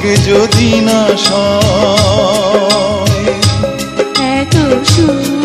ভাগ্যে যদি না সয়। এত সুখ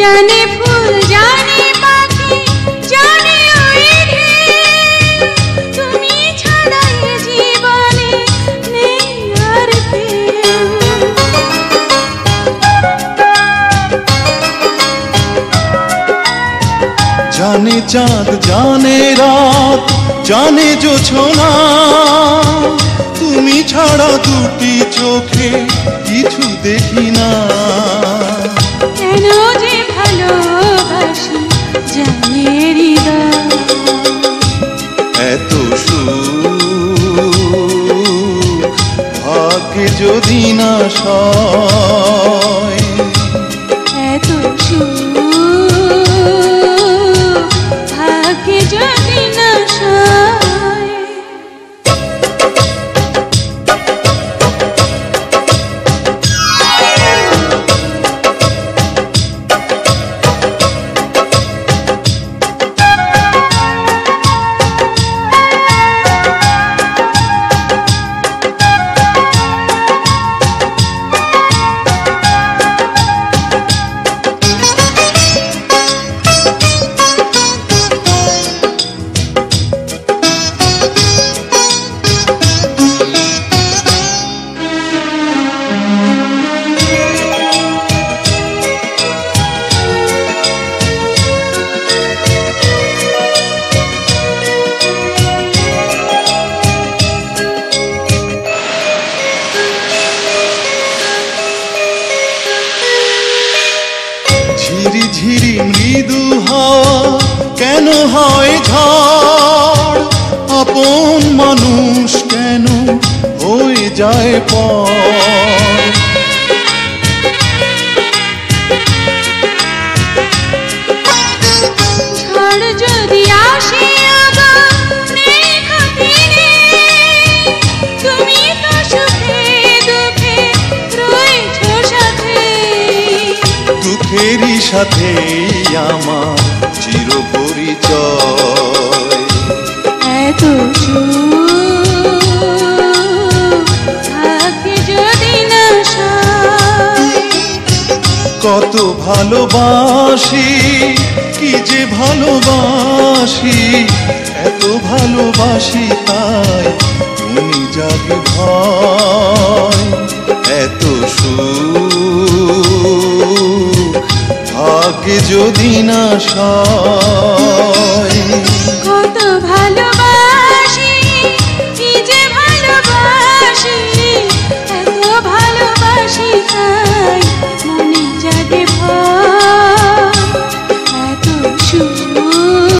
জানে জানে পাখি, জানে ওই তুমি ছাড়া চাঁদ, জানে রাত, জানে তুমি ছাড়া দুটি চোখে কিছু দেখি না। না মৃদু হাওয়া কেন হয় ঝড়? আপন মানুষ কেন হয়ে যায় পর দুঃখেরই সাথে আমার চির পরিচয় এত কত ভালোবাসি কি যে ভালোবাসি এত ভালোবাসি তাই তুমি জাগে ভয়। এত সুখ ভাগ্যে যদি না সয়